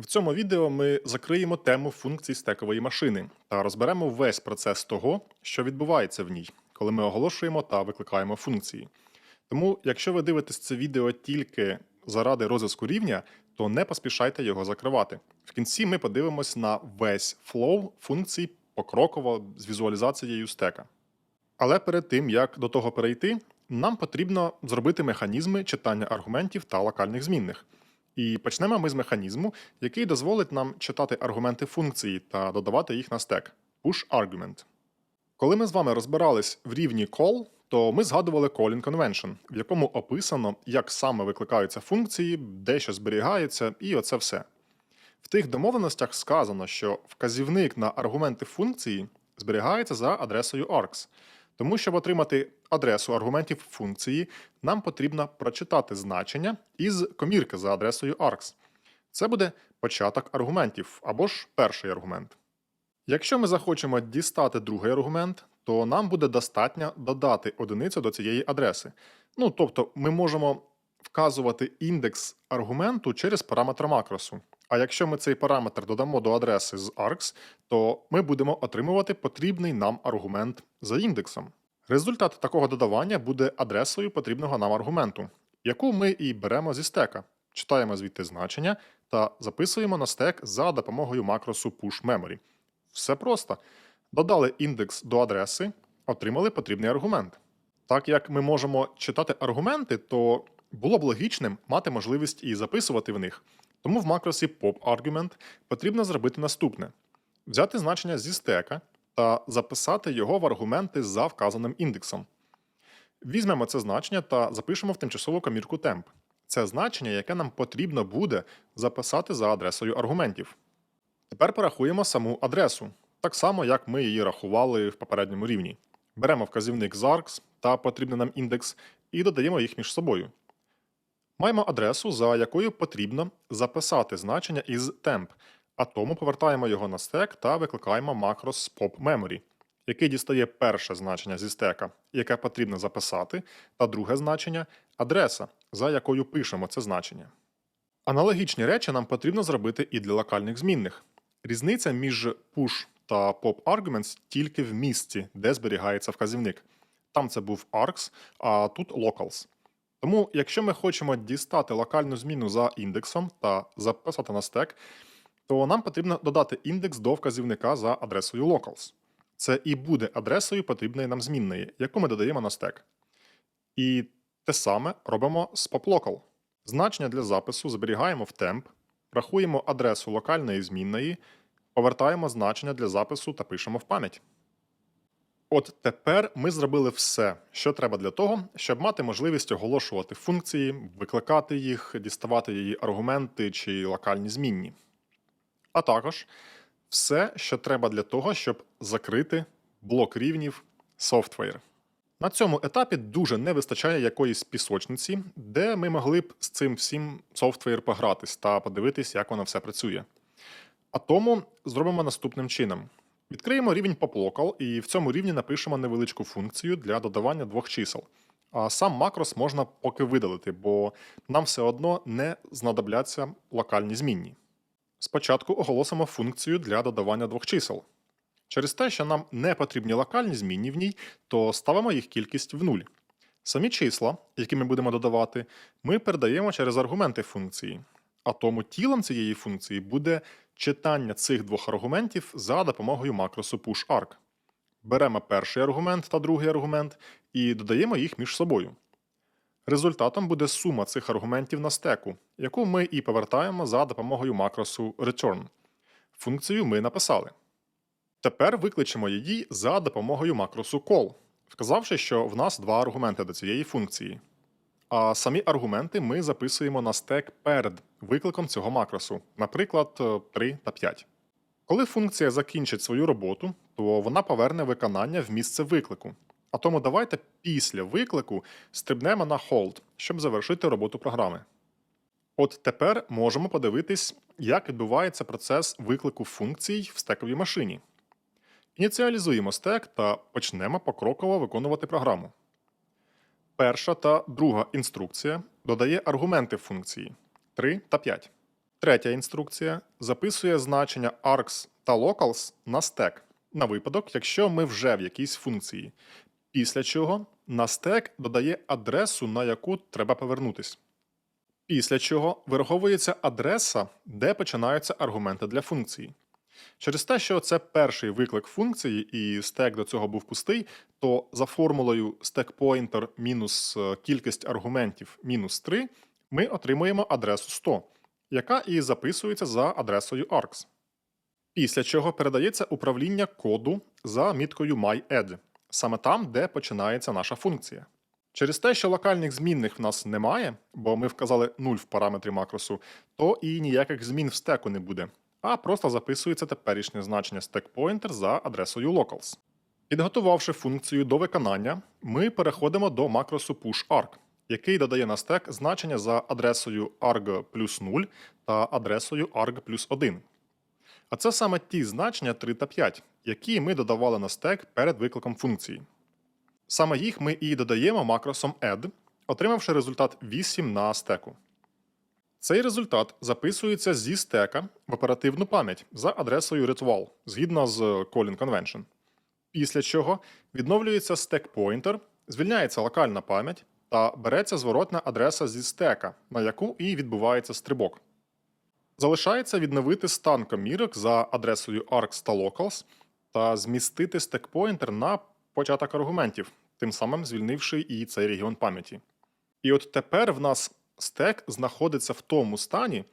В цьому відео ми закриємо тему функцій стекової машини та розберемо весь процес того, що відбувається в ній, коли ми оголошуємо та викликаємо функції. Тому, якщо ви дивитесь це відео тільки заради розв'язку рівня, то не поспішайте його закривати. В кінці ми подивимось на весь флоу функцій покроково з візуалізацією стека. Але перед тим, як до того перейти, нам потрібно зробити механізми читання аргументів та локальних змінних. І почнемо ми з механізму, який дозволить нам читати аргументи функції та додавати їх на стек push argument. Коли ми з вами розбирались в рівні call, то ми згадували calling convention, в якому описано, як саме викликаються функції, де що зберігається, і оце все. В тих домовленостях сказано, що вказівник на аргументи функції зберігається за адресою args. Тому, щоб отримати адресу аргументів функції, нам потрібно прочитати значення із комірки за адресою args. Це буде початок аргументів або ж перший аргумент. Якщо ми захочемо дістати другий аргумент, то нам буде достатньо додати одиницю до цієї адреси. Ну, тобто, ми можемо вказувати індекс аргументу через параметр макросу. А якщо ми цей параметр додамо до адреси з args, то ми будемо отримувати потрібний нам аргумент за індексом. Результат такого додавання буде адресою потрібного нам аргументу, яку ми і беремо зі стека, читаємо звідти значення та записуємо на стек за допомогою макросу push-memory. Все просто. Додали індекс до адреси, отримали потрібний аргумент. Так як ми можемо читати аргументи, то було б логічним мати можливість і записувати в них. Тому в макросі pop-argument потрібно зробити наступне: взяти значення зі стека та записати його в аргументи за вказаним індексом. Візьмемо це значення та запишемо в тимчасову комірку temp. Це значення, яке нам потрібно буде записати за адресою аргументів. Тепер порахуємо саму адресу, так само, як ми її рахували в попередньому рівні. Беремо вказівник args та потрібний нам індекс і додаємо їх між собою. Маємо адресу, за якою потрібно записати значення із temp, а тому повертаємо його на стек та викликаємо макрос pop-memory, який дістає перше значення зі стека, яке потрібно записати, та друге значення адреса, за якою пишемо це значення. Аналогічні речі нам потрібно зробити і для локальних змінних. Різниця між push та pop arguments тільки в місці, де зберігається вказівник. Там це був args, а тут locals. Тому, якщо ми хочемо дістати локальну зміну за індексом та записати на стек, то нам потрібно додати індекс до вказівника за адресою locals. Це і буде адресою потрібної нам змінної, яку ми додаємо на стек. І те саме робимо з poplocal. Значення для запису зберігаємо в temp, рахуємо адресу локальної змінної, повертаємо значення для запису та пишемо в пам'ять. От тепер ми зробили все, що треба для того, щоб мати можливість оголошувати функції, викликати їх, діставати її аргументи чи локальні змінні. А також все, що треба для того, щоб закрити блок рівнів software. На цьому етапі дуже не вистачає якоїсь пісочниці, де ми могли б з цим всім софтвеєр погратись та подивитись, як воно все працює. А тому зробимо наступним чином. Відкриємо рівень poplocal і в цьому рівні напишемо невеличку функцію для додавання двох чисел. А сам макрос можна поки видалити, бо нам все одно не знадобляться локальні змінні. Спочатку оголосимо функцію для додавання двох чисел. Через те, що нам не потрібні локальні змінні в ній, то ставимо їх кількість в нуль. Самі числа, які ми будемо додавати, ми передаємо через аргументи функції. А тому тілом цієї функції буде читання цих двох аргументів за допомогою макросу pushArg. Беремо перший аргумент та другий аргумент і додаємо їх між собою. Результатом буде сума цих аргументів на стеку, яку ми і повертаємо за допомогою макросу return. Функцію ми написали. Тепер викличемо її за допомогою макросу call, вказавши, що в нас два аргументи до цієї функції. А самі аргументи ми записуємо на стек перед викликом цього макросу, наприклад, 3 та 5. Коли функція закінчить свою роботу, то вона поверне виконання в місце виклику. А тому давайте після виклику стрибнемо на hold, щоб завершити роботу програми. От тепер можемо подивитись, як відбувається процес виклику функцій в стековій машині. Ініціалізуємо стек та почнемо покроково виконувати програму. Перша та друга інструкція додає аргументи функції 3 та 5. Третя інструкція записує значення args та locals на стек на випадок, якщо ми вже в якійсь функції. Після чого на стек додає адресу, на яку треба повернутись. Після чого вираховується адреса, де починаються аргументи для функції. Через те, що це перший виклик функції, і стек до цього був пустий, то за формулою stackPointer мінус е, кількість аргументів мінус 3 ми отримуємо адресу 100, яка і записується за адресою args. Після чого передається управління коду за міткою myAdd, саме там, де починається наша функція. Через те, що локальних змінних в нас немає, бо ми вказали 0 в параметрі макросу, то і ніяких змін в стеку не буде, а просто записується теперішнє значення stackPointer за адресою locals. Підготувавши функцію до виконання, ми переходимо до макросу pushArg, який додає на стек значення за адресою arg плюс 0 та адресою arg плюс 1. А це саме ті значення 3 та 5, які ми додавали на стек перед викликом функції. Саме їх ми і додаємо макросом add, отримавши результат 8 на стеку. Цей результат записується зі стека в оперативну пам'ять за адресою retrval згідно з Calling Convention. Після чого відновлюється стек pointer, звільняється локальна пам'ять та береться зворотна адреса зі стека, на яку і відбувається стрибок. Залишається відновити стан комірок за адресою args та locals та змістити стек-поінтер на початок аргументів, тим самим звільнивши і цей регіон пам'яті. І от тепер в нас стек знаходиться в тому стані,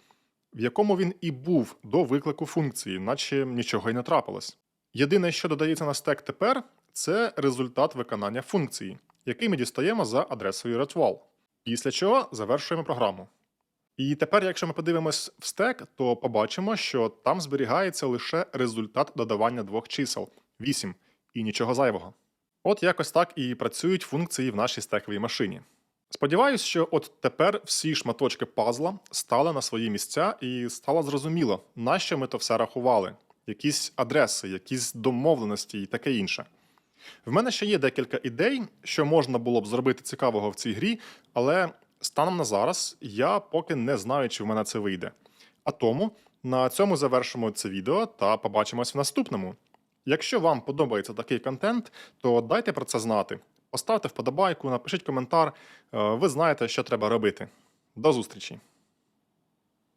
в якому він і був до виклику функції, наче нічого й не трапилось. Єдине, що додається на стек тепер, це результат виконання функції, який ми дістаємо за адресою retrval. Після чого завершуємо програму. І тепер, якщо ми подивимось в стек, то побачимо, що там зберігається лише результат додавання двох чисел 8 і нічого зайвого. От якось так і працюють функції в нашій стековій машині. Сподіваюсь, що от тепер всі шматочки пазла стали на свої місця і стало зрозуміло, на що ми то все рахували, якісь адреси, якісь домовленості і таке інше. В мене ще є декілька ідей, що можна було б зробити цікавого в цій грі, але станом на зараз я поки не знаю, чи в мене це вийде. А тому на цьому завершимо це відео та побачимось в наступному. Якщо вам подобається такий контент, то дайте про це знати. Поставте вподобайку, напишіть коментар. Е, Ви знаєте, що треба робити. До зустрічі!